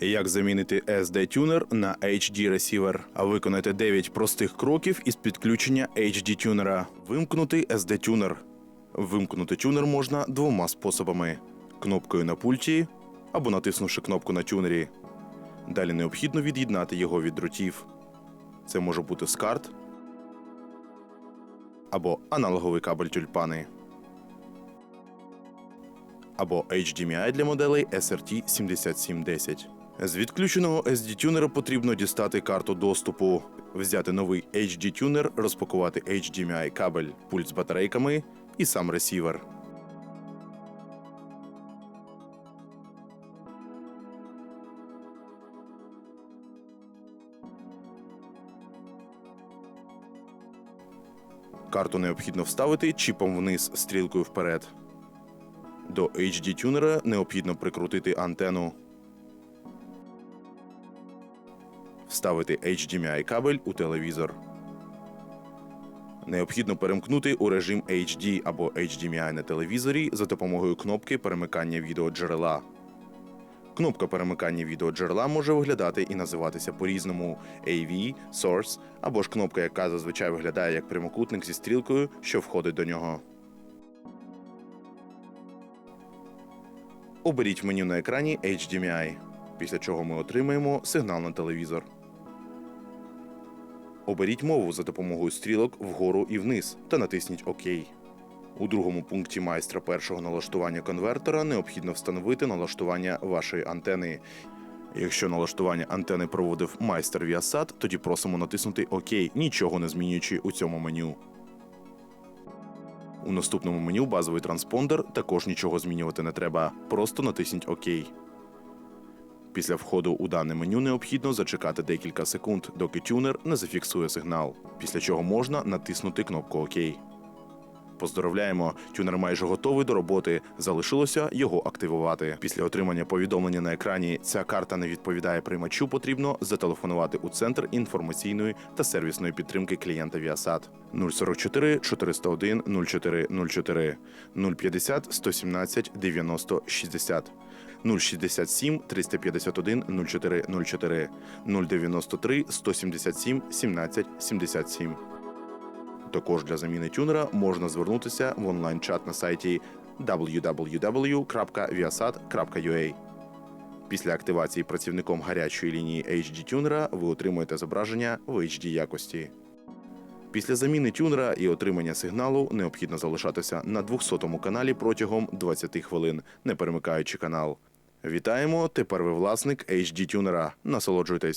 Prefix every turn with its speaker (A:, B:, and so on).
A: Як замінити SD-тюнер на HD ресівер? Виконайте 9 простих кроків із підключення HD-тюнера. Вимкнути SD-тюнер. Вимкнути тюнер можна двома способами: кнопкою на пульті або натиснувши кнопку на тюнері. Далі необхідно від'єднати його від дротів. Це може бути скарт або аналоговий кабель тюльпани. Або HDMI для моделей SRT 7710. З відключеного SD-тюнера потрібно дістати карту доступу, взяти новий HD-тюнер, розпакувати HDMI кабель, пульт з батарейками і сам ресівер. Карту необхідно вставити чіпом вниз стрілкою вперед. До HD-тюнера необхідно прикрутити антенну. Вставити HDMI кабель у телевізор. Необхідно перемкнути у режим HD або HDMI на телевізорі за допомогою кнопки перемикання відеоджерела. Кнопка перемикання відеоджерела може виглядати і називатися по-різному AV, Source або ж кнопка, яка зазвичай виглядає як прямокутник зі стрілкою, що входить до нього. Оберіть меню на екрані HDMI, після чого ми отримаємо сигнал на телевізор. Оберіть мову за допомогою стрілок вгору і вниз та натисніть ОК. У другому пункті майстра першого налаштування конвертера необхідно встановити налаштування вашої антени. Якщо налаштування антени проводив майстер Viasat, тоді просимо натиснути ОК, нічого не змінюючи у цьому меню. У наступному меню базовий транспондер також нічого змінювати не треба. Просто натисніть ОК. Після входу у дане меню необхідно зачекати декілька секунд, доки тюнер не зафіксує сигнал, після чого можна натиснути кнопку ОК. Поздоровляємо, тюнер майже готовий до роботи. Залишилося його активувати. Після отримання повідомлення на екрані ця карта не відповідає приймачу. Потрібно зателефонувати у центр інформаційної та сервісної підтримки клієнта Viasat 044 401 04 04 050 117 90 60 067 351 04 04 093 177 17 77 також для заміни тюнера можна звернутися в онлайн-чат на сайті www.viasat.ua. Після активації працівником гарячої лінії HD тюнера ви отримуєте зображення в HD якості. Після заміни тюнера і отримання сигналу необхідно залишатися на 200-му каналі протягом 20 хвилин, не перемикаючи канал. Вітаємо! Тепер ви власник HD тюнера. Насолоджуйтесь!